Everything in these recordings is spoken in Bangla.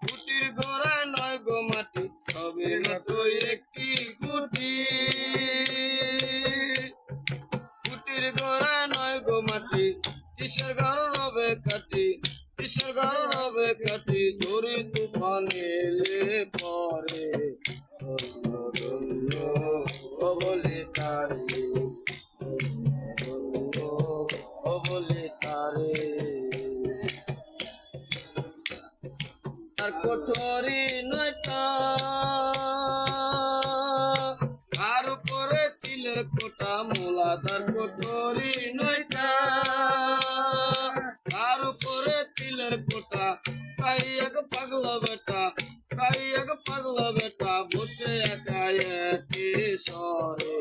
কুটির গোড়ায় নয় গো মাটি সবে মাত্র একটি কুটি কুটির গোড়ায় নয় গো মাটি, কিসের ঘর রবে কাটি, কিসের ঘর রবে কাটি ঝুরি তুফান এলে পরে। বলে তারে। তার উপরে তিলের কোটা মোলা তার কোঠরি নয়টা তার উপরে তিলের কোটা তাই এক পাগলা বেটা তাই এক পাগলা বেটা বসে একা একে সরে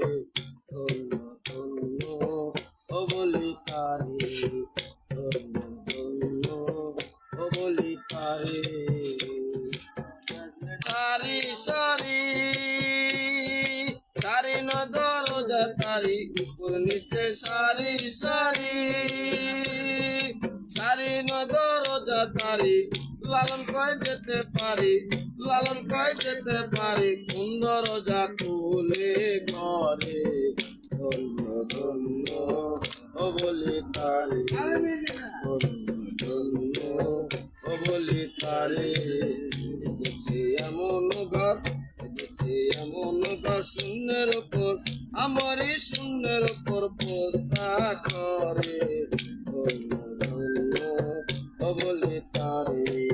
তারি উপর নিচে সারি সারি। সারি নদর তারি লালন কয় যেতে পারি, লালন কয় যেতে পারি। সুন্দর যা খুলে ঘরে ধন্য ধন্য, ও বলি তারি ধন্য, ও বলি তারে এমন ঘর। সুন্দর পর আমার সুন্দর পর পোস্তা করে। বলে তারে।